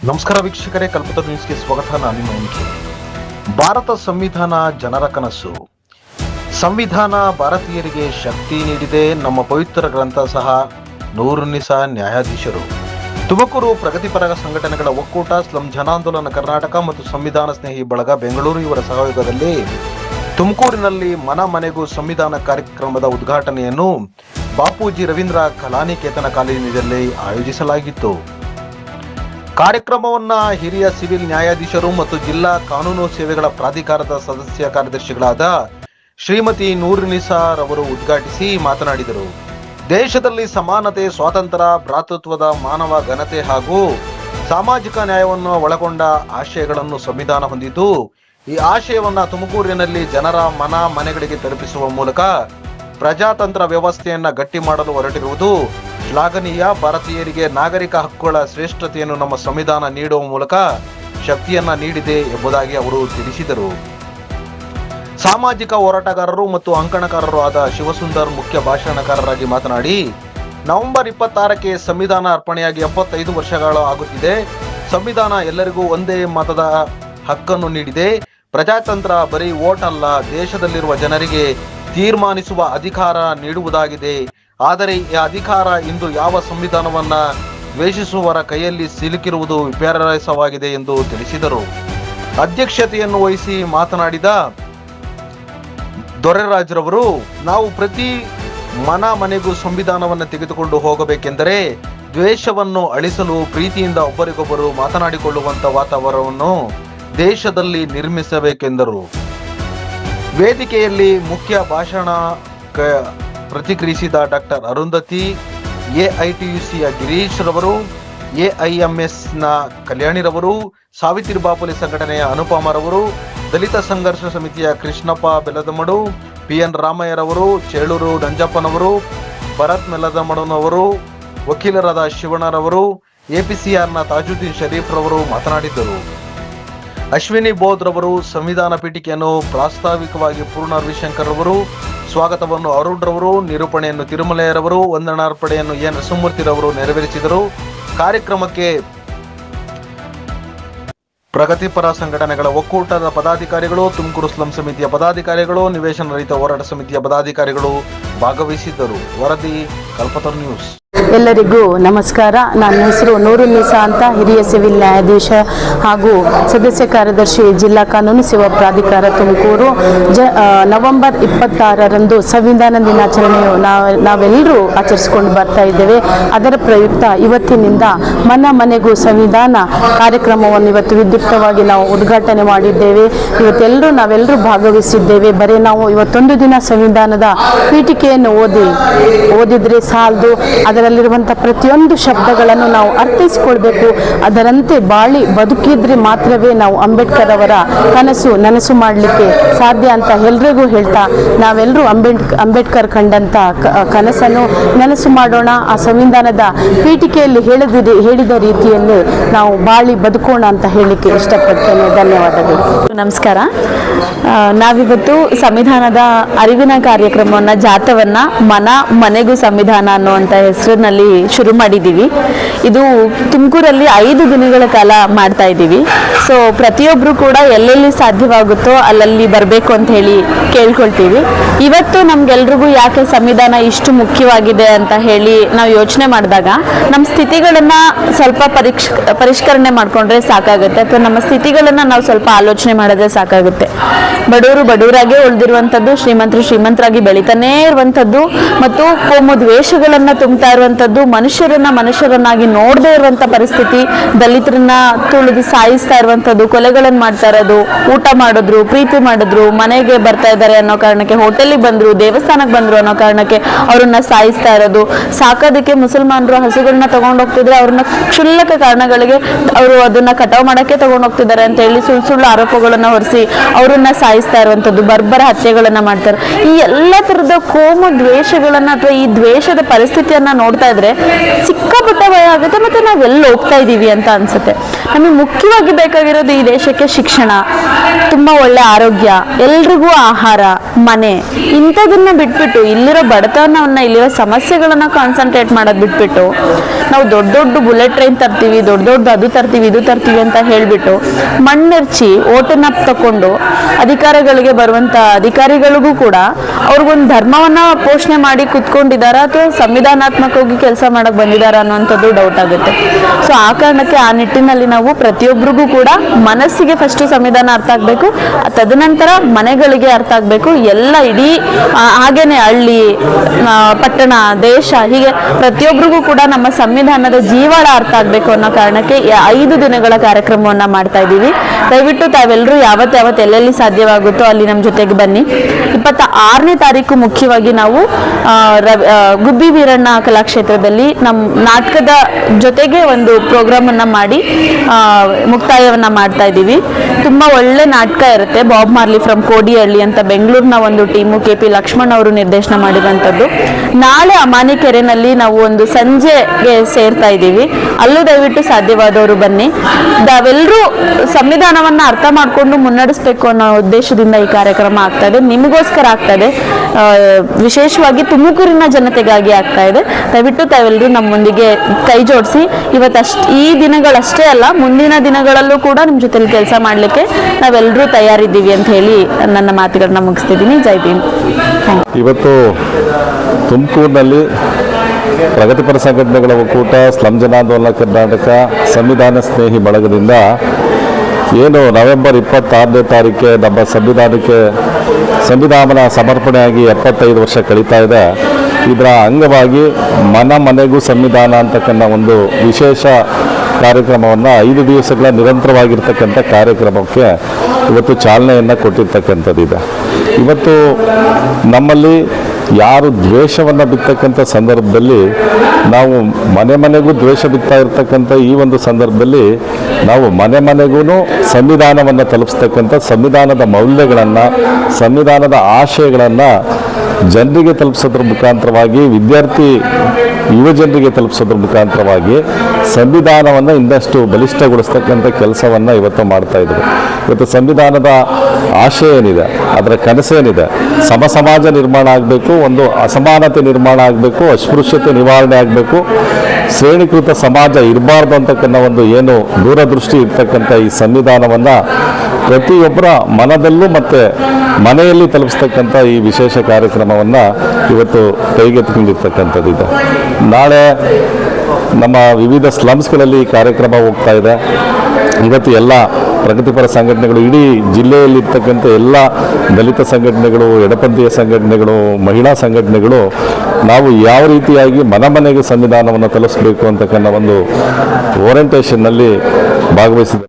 ನಮಸ್ಕಾರ ವೀಕ್ಷಕರೇ, ಕಲ್ಪತ ನ್ಯೂಸ್ಗೆ ಸ್ವಾಗತ. ನಾನು ನಿಮ್ಮ ಭಾರತ ಸಂವಿಧಾನ ಜನರ ಕನಸು. ಸಂವಿಧಾನ ಭಾರತೀಯರಿಗೆ ಶಕ್ತಿ ನೀಡಿದೆ. ನಮ್ಮ ಪವಿತ್ರ ಗ್ರಂಥ ಸಹ ನೂರುನಿಸ ನ್ಯಾಯಾಧೀಶರು. ತುಮಕೂರು ಪ್ರಗತಿಪರ ಸಂಘಟನೆಗಳ ಒಕ್ಕೂಟ, ಸ್ಲಂ ಜನಾಂದೋಲನ ಕರ್ನಾಟಕ ಮತ್ತು ಸಂವಿಧಾನ ಸ್ನೇಹಿ ಬಳಗ ಬೆಂಗಳೂರು ಇವರ ಸಹಯೋಗದಲ್ಲಿ ತುಮಕೂರಿನಲ್ಲಿ ಮನ ಮನೆಗೂ ಸಂವಿಧಾನ ಕಾರ್ಯಕ್ರಮದ ಉದ್ಘಾಟನೆಯನ್ನು ಬಾಪೂಜಿ ರವೀಂದ್ರ ಕಲಾನಿಕೇತನ ಕಾಲೇಜಿನಲ್ಲಿ ಆಯೋಜಿಸಲಾಗಿತ್ತು. ಕಾರ್ಯಕ್ರಮವನ್ನ ಹಿರಿಯ ಸಿವಿಲ್ ನ್ಯಾಯಾಧೀಶರು ಮತ್ತು ಜಿಲ್ಲಾ ಕಾನೂನು ಸೇವೆಗಳ ಪ್ರಾಧಿಕಾರದ ಸದಸ್ಯ ಕಾರ್ಯದರ್ಶಿಗಳಾದ ಶ್ರೀಮತಿ ನೂರ್ನಿಸಾರ್ ಅವರು ಉದ್ಘಾಟಿಸಿ ಮಾತನಾಡಿದರು. ದೇಶದಲ್ಲಿ ಸಮಾನತೆ, ಸ್ವಾತಂತ್ರ್ಯ, ಭ್ರಾತೃತ್ವದ ಮಾನವ ಘನತೆ ಹಾಗೂ ಸಾಮಾಜಿಕ ನ್ಯಾಯವನ್ನು ಒಳಗೊಂಡ ಆಶಯಗಳನ್ನು ಸಂವಿಧಾನ ಹೊಂದಿದ್ದು ಈ ಆಶಯವನ್ನ ತುಮಕೂರಿನಲ್ಲಿ ಜನರ ಮನ ಮನೆಗಳಿಗೆ ತಲುಪಿಸುವ ಮೂಲಕ ಪ್ರಜಾತಂತ್ರ ವ್ಯವಸ್ಥೆಯನ್ನ ಗಟ್ಟಿ ಮಾಡಲು ಹೊರಟಿರುವುದು ಶ್ಲಾಘನೀಯ, ಭಾರತೀಯರಿಗೆ ನಾಗರಿಕ ಹಕ್ಕುಗಳ ಶ್ರೇಷ್ಠತೆಯನ್ನು ನಮ್ಮ ಸಂವಿಧಾನ ನೀಡುವ ಮೂಲಕ ಶಕ್ತಿಯನ್ನ ನೀಡಿದೆ ಎಂಬುದಾಗಿ ಅವರು ತಿಳಿಸಿದರು. ಸಾಮಾಜಿಕ ಹೋರಾಟಗಾರರು ಮತ್ತು ಅಂಕಣಕಾರರು ಆದ ಶಿವಸುಂದರ್ ಮುಖ್ಯ ಭಾಷಣಕಾರರಾಗಿ ಮಾತನಾಡಿ, ನವೆಂಬರ್ ಇಪ್ಪತ್ತಾರಕ್ಕೆ ಸಂವಿಧಾನ ಅರ್ಪಣೆಯಾಗಿ ಎಪ್ಪತ್ತೈದು ವರ್ಷಗಳು ಆಗುತ್ತಿದೆ. ಸಂವಿಧಾನ ಎಲ್ಲರಿಗೂ ಒಂದೇ ಮತದ ಹಕ್ಕನ್ನು ನೀಡಿದೆ. ಪ್ರಜಾತಂತ್ರ ಬರೀ ಓಟ್ ಅಲ್ಲ, ದೇಶದಲ್ಲಿರುವ ಜನರಿಗೆ ತೀರ್ಮಾನಿಸುವ ಅಧಿಕಾರ ನೀಡುವುದಾಗಿದೆ. ಆದರೆ ಈ ಅಧಿಕಾರ ಇಂದು ಯಾವ ಸಂವಿಧಾನವನ್ನ ದ್ವೇಷಿಸುವವರ ಕೈಯಲ್ಲಿ ಸಿಲುಕಿರುವುದು ವಿಪರ್ಯಾಸವಾಗಿದೆ ಎಂದು ತಿಳಿಸಿದರು. ಅಧ್ಯಕ್ಷತೆಯನ್ನು ವಹಿಸಿ ಮಾತನಾಡಿದ ದೊರೆರಾಜ್ರವರು, ನಾವು ಪ್ರತಿ ಮನ ಮನೆಗೂ ಸಂವಿಧಾನವನ್ನು ತೆಗೆದುಕೊಂಡು ಹೋಗಬೇಕೆಂದರೆ ದ್ವೇಷವನ್ನು ಅಳಿಸಲು ಪ್ರೀತಿಯಿಂದ ಒಬ್ಬರಿಗೊಬ್ಬರು ಮಾತನಾಡಿಕೊಳ್ಳುವಂತ ವಾತಾವರಣವನ್ನು ದೇಶದಲ್ಲಿ ನಿರ್ಮಿಸಬೇಕೆಂದರು. ವೇದಿಕೆಯಲ್ಲಿ ಮುಖ್ಯ ಭಾಷಣ ಪ್ರತಿಕ್ರಿಯಿಸಿದ ಡಾಕ್ಟರ್ ಅರುಂಧತಿ ಎಐಟಿಯುಸಿಯ ಗಿರೀಶ್ ರವರು, ಎಐಎಂಎಸ್ನ ಕಲ್ಯಾಣಿರವರು ಸಾವಿತ್ರಿ ಬಾಪುಲಿ ಸಂಘಟನೆಯ ಅನುಪಮರವರು ದಲಿತ ಸಂಘರ್ಷ ಸಮಿತಿಯ ಕೃಷ್ಣಪ್ಪ ಬೆಲದಮಡು, ಪಿಎನ್ ರಾಮಯ್ಯರವರು ಚೇಳೂರು ನಂಜಪ್ಪನವರು ಭರತ್ ಮೆಲದಮಡನವರು, ವಕೀಲರಾದ ಶಿವಣ್ಣರವರು ಎಪಿಸಿಆರ್ನ ತಾಜುದ್ದೀನ್ ಶರೀಫ್ರವರು ಮಾತನಾಡಿದ್ದರು. ಅಶ್ವಿನಿ ಬೋಧ್ ರವರು ಸಂವಿಧಾನ ಪೀಠಿಕೆಯನ್ನು ಪ್ರಾಸ್ತಾವಿಕವಾಗಿ ಪೂರ್ಣ ರವಿಶಂಕರ್ ರವರು, ಸ್ವಾಗತವನ್ನು ಅರುಣ್ ರವರು, ನಿರೂಪಣೆಯನ್ನು ತಿರುಮಲೆಯರವರು ವಂದನಾರ್ಪಣೆಯನ್ನು ಎನ್ ಸುಮೂರ್ತಿರವರು ನೆರವೇರಿಸಿದರು. ಕಾರ್ಯಕ್ರಮಕ್ಕೆ ಪ್ರಗತಿಪರ ಸಂಘಟನೆಗಳ ಒಕ್ಕೂಟದ ಪದಾಧಿಕಾರಿಗಳು, ತುಮಕೂರು ಸ್ಲಂ ಸಮಿತಿಯ ಪದಾಧಿಕಾರಿಗಳು, ನಿವೇಶನ ರಹಿತ ಹೋರಾಟ ಸಮಿತಿಯ ಪದಾಧಿಕಾರಿಗಳು ಭಾಗವಹಿಸಿದ್ದರು. ವರದಿ, ಕಲ್ಪತರು ನ್ಯೂಸ್. ಎಲ್ಲರಿಗೂ ನಮಸ್ಕಾರ. ನನ್ನ ಹೆಸರು ನಿಸಾ ಅಂತ ಹಿರಿಯ ಸಿವಿಲ್ ನ್ಯಾಯಾಧೀಶ ಹಾಗೂ ಸದಸ್ಯ ಕಾರ್ಯದರ್ಶಿ ಜಿಲ್ಲಾ ಕಾನೂನು ಸೇವಾ ಪ್ರಾಧಿಕಾರ ತುಮಕೂರು. ಜ ನವೆಂಬರ್ ಇಪ್ಪತ್ತಾರರಂದು ಸಂವಿಧಾನ ದಿನಾಚರಣೆಯು ನಾವು, ನಾವೆಲ್ಲರೂ ಆಚರಿಸಿಕೊಂಡು ಬರ್ತಾ ಇದ್ದೇವೆ. ಅದರ ಪ್ರಯುಕ್ತ ಇವತ್ತಿನಿಂದ ಮನ ಮನೆಗೂ ಸಂವಿಧಾನ ಕಾರ್ಯಕ್ರಮವನ್ನು ಇವತ್ತು ವಿದ್ಯುಕ್ತವಾಗಿ ನಾವು ಉದ್ಘಾಟನೆ ಮಾಡಿದ್ದೇವೆ. ಇವತ್ತೆಲ್ಲರೂ ನಾವೆಲ್ಲರೂ ಭಾಗವಹಿಸಿದ್ದೇವೆ. ಬರೀ ನಾವು ಇವತ್ತೊಂದು ದಿನ ಸಂವಿಧಾನದ ಪೀಠಿಕೆಯನ್ನು ಓದಿ, ಓದಿದರೆ ಸಾಲದು ಅದರಲ್ಲಿರುವಂಥ ಪ್ರತಿಯೊಂದು ಶಬ್ದಗಳನ್ನು ನಾವು ಅರ್ಥೈಸ್ಕೊಳ್ಬೇಕು. ಅದರಂತೆ ಬಾಳಿ ಬದುಕಿದ್ರೆ ಮಾತ್ರವೇ ನಾವು ಅಂಬೇಡ್ಕರ್ ಅವರ ಕನಸು ನನಸು ಮಾಡಲಿಕ್ಕೆ ಸಾಧ್ಯ ಅಂತ ಎಲ್ರಿಗೂ ಹೇಳ್ತಾ ನಾವೆಲ್ಲರೂ ಅಂಬೇಡ್, ಅಂಬೇಡ್ಕರ್ ಕಂಡಂಥ ಕನಸನ್ನು ನನಸು ಮಾಡೋಣ. ಆ ಸಂವಿಧಾನದ ಪೀಠಿಕೆಯಲ್ಲಿ ಹೇಳಿದ ಹೇಳಿದ ರೀತಿಯಲ್ಲಿ ನಾವು ಬಾಳಿ ಬದುಕೋಣ ಅಂತ ಹೇಳಲಿಕ್ಕೆ ಇಷ್ಟಪಡ್ತೇನೆ. ಧನ್ಯವಾದಗಳು. ನಮಸ್ಕಾರ. ನಾವಿವತ್ತು ಸಂವಿಧಾನದ ಅರಿವಿನ ಕಾರ್ಯಕ್ರಮವನ್ನ, ಜಾಥವನ್ನ ಮನ ಮನೆಗೂ ಸಂವಿಧಾನ ಅನ್ನುವಂಥ ಹೆಸರಿನಲ್ಲಿ ಶುರು ಮಾಡಿದ್ದೀವಿ. ಇದು ತುಮಕೂರಲ್ಲಿ ಐದು ದಿನಗಳ ಕಾಲ ಮಾಡ್ತಾ ಇದ್ದೀವಿ. ಸೊ ಪ್ರತಿಯೊಬ್ಬರು ಕೂಡ ಎಲ್ಲೆಲ್ಲಿ ಸಾಧ್ಯವಾಗುತ್ತೋ ಅಲ್ಲಲ್ಲಿ ಬರಬೇಕು ಅಂತ ಹೇಳಿ ಕೇಳ್ಕೊಳ್ತೀವಿ. ಇವತ್ತು ನಮ್ಗೆಲ್ರಿಗೂ ಯಾಕೆ ಸಂವಿಧಾನ ಇಷ್ಟು ಮುಖ್ಯವಾಗಿದೆ ಅಂತ ಹೇಳಿ ನಾವು ಯೋಚನೆ ಮಾಡಿದಾಗ ನಮ್ಮ ಸ್ಥಿತಿಗಳನ್ನ ಸ್ವಲ್ಪ ಪರೀಕ್ಷ, ಪರಿಷ್ಕರಣೆ ಮಾಡ್ಕೊಂಡ್ರೆ ಸಾಕಾಗುತ್ತೆ ಅಥವಾ ನಮ್ಮ ಸ್ಥಿತಿಗಳನ್ನ ನಾವು ಸ್ವಲ್ಪ ಆಲೋಚನೆ ಮಾಡಿದ್ರೆ ಸಾಕಾಗುತ್ತೆ. ಬಡವರು ಬಡವರಾಗೇ ಉಳಿದಿರುವಂಥದ್ದು ಶ್ರೀಮಂತರು ಶ್ರೀಮಂತರಾಗಿ ಬೆಳಿತಾನೇ ಇರುವಂಥದ್ದು ಮತ್ತು ಕೋಮು ದ್ವೇಷಗಳನ್ನ ತುಂಬ್ತಾ ಇರುವಂಥದ್ದು ಮನುಷ್ಯರನ್ನ ಮನುಷ್ಯರನ್ನಾಗಿ ನೋಡದೇ ಇರುವಂಥ ಪರಿಸ್ಥಿತಿ, ದಲಿತರನ್ನ ತುಳಿದು ಸಾಯಿಸ್ತಾ ಇರುವಂಥದ್ದು ಕೊಲೆಗಳನ್ನು ಮಾಡ್ತಾ ಇರೋದು, ಊಟ ಮಾಡಿದ್ರು, ಪ್ರೀತಿ ಮಾಡಿದ್ರು, ಮನೆಗೆ ಬರ್ತಾ ಇದ್ದಾರೆ ಅನ್ನೋ ಕಾರಣಕ್ಕೆ, ಹೋಟೆಲಿಗೆ ಬಂದ್ರು, ದೇವಸ್ಥಾನಕ್ಕೆ ಬಂದ್ರು ಅನ್ನೋ ಕಾರಣಕ್ಕೆ ಅವ್ರನ್ನ ಸಾಯಿಸ್ತಾ ಇರೋದು. ಸಾಕೋದಕ್ಕೆ ಮುಸಲ್ಮಾನರು ಹಸುಗಳನ್ನ ತಗೊಂಡು ಹೋಗ್ತಿದ್ರೆ ಅವ್ರನ್ನ ಕ್ಷುಲ್ಲಕ ಕಾರಣಗಳಿಗೆ ಅವರು ಅದನ್ನ ಕಟಾವ್ ಮಾಡಕ್ಕೆ ತಗೊಂಡು ಹೋಗ್ತಿದ್ದಾರೆ ಅಂತ ಹೇಳಿ ಸುಳ್ಳು ಸುಳ್ಳು ಆರೋಪಗಳನ್ನ ಹೊರಿಸಿ ಅವರನ್ನ ಸಾಯಿಸ್ತಾ ಇರುವಂಥದ್ದು, ಬರ್ಬರ ಹತ್ಯೆಗಳನ್ನ ಮಾಡ್ತಾರೆ. ಈ ಎಲ್ಲ ತರದ ಕೋಮು ದ್ವೇಷಗಳನ್ನ ಅಥವಾ ಈ ದ್ವೇಷದ ಪರಿಸ್ಥಿತಿಯನ್ನ ನೋಡ್ತಾ ಇದ್ರೆ ಸಿಕ್ಕಾಪಟ್ಟೆ ಭಯ ಆಗುತ್ತೆ ಮತ್ತೆ ನಾವೆಲ್ಲ ಹೋಗ್ತಾ ಇದ್ದೀವಿ ಅಂತ ಅನ್ಸುತ್ತೆ. ನಮಗೆ ಮುಖ್ಯವಾಗಿ ಬೇಕಾಗಿರೋದು ಈ ದೇಶಕ್ಕೆ ಶಿಕ್ಷಣ. ತುಂಬ ಒಳ್ಳೆ ಆರೋಗ್ಯ, ಎಲ್ರಿಗೂ ಆಹಾರ, ಮನೆ, ಇಂಥದನ್ನ ಬಿಟ್ಬಿಟ್ಟು ಇಲ್ಲಿರೋ ಬಡತನವನ್ನ, ಇಲ್ಲಿರೋ ಸಮಸ್ಯೆಗಳನ್ನ ಕಾನ್ಸಂಟ್ರೇಟ್ ಮಾಡೋದು ಬಿಟ್ಬಿಟ್ಟು ನಾವು ದೊಡ್ಡ ದೊಡ್ಡ ಬುಲೆಟ್ ಟ್ರೈನ್ ತರ್ತೀವಿ, ದೊಡ್ಡ ದೊಡ್ಡ ಅದು ತರ್ತೀವಿ, ಇದು ತರ್ತೀವಿ ಅಂತ ಹೇಳ್ಬಿಟ್ಟು ಮಣ್ಣೆರ್ಚಿ ಓಟನ್ನ ತಕೊಂಡು ಅಧಿಕಾರಿಗಳಿಗೆ ಬರುವಂತ ಅಧಿಕಾರಿಗಳಿಗೂ ಕೂಡ ಅವ್ರಿಗೊಂದು ಧರ್ಮವನ್ನ ಪೋಷಣೆ ಮಾಡಿ ಕುತ್ಕೊಂಡಿದಾರ ಅಥವಾ ಸಂವಿಧಾನಾತ್ಮಕವಾಗಿ ಕೆಲಸ ಮಾಡಕ್ ಬಂದಿದಾರ ಅನ್ನುವಂಥದ್ದು ಡೌಟ್ ಆಗುತ್ತೆ. ಸೊ ಆ ಕಾರಣಕ್ಕೆ ಆ ನಿಟ್ಟಿನಲ್ಲಿ ನಾವು ಪ್ರತಿಯೊಬ್ಬರಿಗೂ ಕೂಡ ಮನಸ್ಸಿಗೆ ಫಸ್ಟ್ ಸಂವಿಧಾನ ಅರ್ಥ ಆಗ್ಬೇಕು ಆ ತದನಂತರ ಮನೆಗಳಿಗೆ ಅರ್ಥ ಆಗಬೇಕು. ಎಲ್ಲ ಇಡೀ ಹಾಗೇನೆ ಹಳ್ಳಿ ಪಟ್ಟಣ, ದೇಶ, ಹೀಗೆ ಪ್ರತಿಯೊಬ್ಬರಿಗೂ ಕೂಡ ನಮ್ಮ ಸಂವಿಧಾನದ ಜೀವಾಳ ಅರ್ಥ ಆಗಬೇಕು ಅನ್ನೋ ಕಾರಣಕ್ಕೆ ಐದು ದಿನಗಳ ಕಾರ್ಯಕ್ರಮವನ್ನ ಮಾಡ್ತಾ ಇದ್ದೀವಿ. ದಯವಿಟ್ಟು ತಾವೆಲ್ಲರೂ ಯಾವತ್ತು ಯಾವತ್ತು ಎಲ್ಲೆಲ್ಲಿ ಸಾಧ್ಯವಾಗುತ್ತೋ ಅಲ್ಲಿ ನಮ್ಮ ಜೊತೆಗೆ ಬನ್ನಿ. ಇಪ್ಪತ್ತ ಆರನೇ ತಾರೀಕು ಮುಖ್ಯವಾಗಿ ನಾವು ಗುಬ್ಬಿ ವೀರಣ್ಣ ಕಲಾಕ್ಷೇತ್ರದಲ್ಲಿ ನಮ್ಮ ನಾಟಕದ ಜೊತೆಗೆ ಒಂದು ಪ್ರೋಗ್ರಾಮ್ ಅನ್ನ ಮಾಡಿ ಮುಕ್ತಾಯವನ್ನ ಮಾಡ್ತಾ ಇದ್ದೀವಿ. ತುಂಬಾ ಒಳ್ಳೆ ನಾಟಕ ಇರುತ್ತೆ. ಬಾಬ್ ಮಾರ್ಲಿ ಫ್ರಮ್ ಕೋಡಿಹಳ್ಳಿ ಅಂತ ಬೆಂಗಳೂರಿನ ಒಂದು ಟೀಮು ಕೆ ಪಿ ಲಕ್ಷ್ಮಣ್ ಅವರು ನಿರ್ದೇಶನ ಮಾಡಿರುವಂಥದ್ದು. ನಾಳೆ ಅಮಾನಿಕೆರೆನಲ್ಲಿ ನಾವು ಒಂದು ಸಂಜೆಗೆ ಸೇರ್ತಾ ಇದ್ದೀವಿ. ಅಲ್ಲೂ ದಯವಿಟ್ಟು ಸಾಧ್ಯವಾದವರು ಬನ್ನಿ. ನಾವೆಲ್ಲರೂ ಸಂವಿಧಾನವನ್ನ ಅರ್ಥ ಮಾಡಿಕೊಂಡು ಮುನ್ನಡೆಸಬೇಕು ಅನ್ನೋ ಉದ್ದೇಶದಿಂದ ಈ ಕಾರ್ಯಕ್ರಮ ಆಗ್ತಾ ಇದೆ. ನಿಮಗೋಸ್ಕರ ಆಗ್ತಾ ವಿಶೇಷವಾಗಿ ತುಮಕೂರಿನ ಜನತೆಗಾಗಿ ಆಗ್ತಾ ಇದೆ. ದಯವಿಟ್ಟು ತಾವೆಲ್ಲರೂ ನಮ್ಮೊಂದಿಗೆ ಕೈ ಜೋಡಿಸಿ. ಇವತ್ತಷ್ಟು ಈ ದಿನಗಳಷ್ಟೇ ಅಲ್ಲ, ಮುಂದಿನ ದಿನಗಳಲ್ಲೂ ಕೂಡ ನಿಮ್ಮ ಜೊತೆಲಿ ಕೆಲಸ ಮಾಡಲಿಕ್ಕೆ ನಾವೆಲ್ಲರೂ ತಯಾರಿದ್ದೀವಿ ಅಂತ ಹೇಳಿ ನನ್ನ ಮಾತುಗಳನ್ನ ಮುಗಿಸ್ತಿದ್ದೀನಿ. ಜೈ ಭೀಮ್. ಇವತ್ತು ತುಮಕೂರಿನಲ್ಲಿ ಪ್ರಗತಿಪರ ಸಂಘಟನೆಗಳ ಒಕ್ಕೂಟ, ಸ್ಲಂ ಜನಾಂದೋಲನ ಕರ್ನಾಟಕ, ಸಂವಿಧಾನ ಸ್ನೇಹಿ ಬಳಗದಿಂದ ಏನು ನವೆಂಬರ್ ಇಪ್ಪತ್ತಾರನೇ ತಾರೀಕೆ ನಮ್ಮ ಸಂವಿಧಾನಕ್ಕೆ ಸಂವಿಧಾನ ಸಮರ್ಪಣೆಯಾಗಿ ಎಪ್ಪತ್ತೈದು ವರ್ಷ ಕಳೀತಾ ಇದೆ. ಇದರ ಅಂಗವಾಗಿ ಮನ ಮನೆಗೂ ಸಂವಿಧಾನ ಅಂತಕ್ಕಂಥ ಒಂದು ವಿಶೇಷ ಕಾರ್ಯಕ್ರಮವನ್ನು ಐದು ದಿವಸಗಳ ನಿರಂತರವಾಗಿರ್ತಕ್ಕಂಥ ಕಾರ್ಯಕ್ರಮಕ್ಕೆ ಇವತ್ತು ಚಾಲನೆಯನ್ನು ಕೊಟ್ಟಿರ್ತಕ್ಕಂಥದ್ದಿದೆ. ಇವತ್ತು ನಮ್ಮಲ್ಲಿ ಯಾರು ದ್ವೇಷವನ್ನು ಬಿತ್ತಕ್ಕಂಥ ಸಂದರ್ಭದಲ್ಲಿ ನಾವು ಮನೆ ಮನೆಗೂ ದ್ವೇಷ ಬಿತ್ತಾ ಇರ್ತಕ್ಕಂಥ ಈ ಒಂದು ಸಂದರ್ಭದಲ್ಲಿ ನಾವು ಮನೆ ಮನೆಗೂ ಸಂವಿಧಾನವನ್ನು ತಲುಪಿಸ್ತಕ್ಕಂಥ ಸಂವಿಧಾನದ ಮೌಲ್ಯಗಳನ್ನು, ಸಂವಿಧಾನದ ಆಶಯಗಳನ್ನು ಜನರಿಗೆ ತಲುಪಿಸೋದ್ರ ಮುಖಾಂತರವಾಗಿ, ವಿದ್ಯಾರ್ಥಿ ಯುವಜನರಿಗೆ ತಲುಪಿಸೋದ್ರ ಮುಖಾಂತರವಾಗಿ ಸಂವಿಧಾನವನ್ನು ಇನ್ನಷ್ಟು ಬಲಿಷ್ಠಗೊಳಿಸ್ತಕ್ಕಂಥ ಕೆಲಸವನ್ನು ಇವತ್ತು ಮಾಡ್ತಾ ಇದ್ರು. ಇವತ್ತು ಸಂವಿಧಾನದ ಆಶಯ ಏನಿದೆ, ಅದರ ಕನಸೇನಿದೆ ಸಮ ಸಮಾಜ ನಿರ್ಮಾಣ ಆಗಬೇಕು, ಒಂದು ಅಸಮಾನತೆ ನಿರ್ಮಾಣ ಆಗಬೇಕು, ಅಸ್ಪೃಶ್ಯತೆ ನಿವಾರಣೆ ಆಗಬೇಕು, ಶ್ರೇಣೀಕೃತ ಸಮಾಜ ಇರಬಾರ್ದು ಅಂತಕ್ಕಂಥ ಒಂದು ಏನು ದೂರದೃಷ್ಟಿ ಇರ್ತಕ್ಕಂಥ ಈ ಸಂವಿಧಾನವನ್ನು ಪ್ರತಿಯೊಬ್ಬರ ಮನದಲ್ಲೂ ಮತ್ತು ಮನೆಯಲ್ಲಿ ತಲುಪಿಸ್ತಕ್ಕಂಥ ಈ ವಿಶೇಷ ಕಾರ್ಯಕ್ರಮವನ್ನು ಇವತ್ತು ಕೈಗೆತ್ತಿಕೊಂಡಿರ್ತಕ್ಕಂಥದ್ದು ನಾಳೆ ನಮ್ಮ ವಿವಿಧ ಸ್ಲಮ್ಸ್ಗಳಲ್ಲಿ ಕಾರ್ಯಕ್ರಮ ಹೋಗ್ತಾ ಇದೆ. ಇವತ್ತು ಎಲ್ಲ ಪ್ರಗತಿಪರ ಸಂಘಟನೆಗಳು, ಇಡೀ ಜಿಲ್ಲೆಯಲ್ಲಿರ್ತಕ್ಕಂಥ ಎಲ್ಲ ದಲಿತ ಸಂಘಟನೆಗಳು, ಎಡಪಂಥೀಯ ಸಂಘಟನೆಗಳು, ಮಹಿಳಾ ಸಂಘಟನೆಗಳು ನಾವು ಯಾವ ರೀತಿಯಾಗಿ ಮನ ಮನೆಗೆ ಸಂವಿಧಾನವನ್ನು ತಲುಪಿಸಬೇಕು ಅಂತಕ್ಕಂಥ ಒಂದು ಓರಿಯಂಟೇಷನ್ನಲ್ಲಿ ಭಾಗವಹಿಸಿದೆ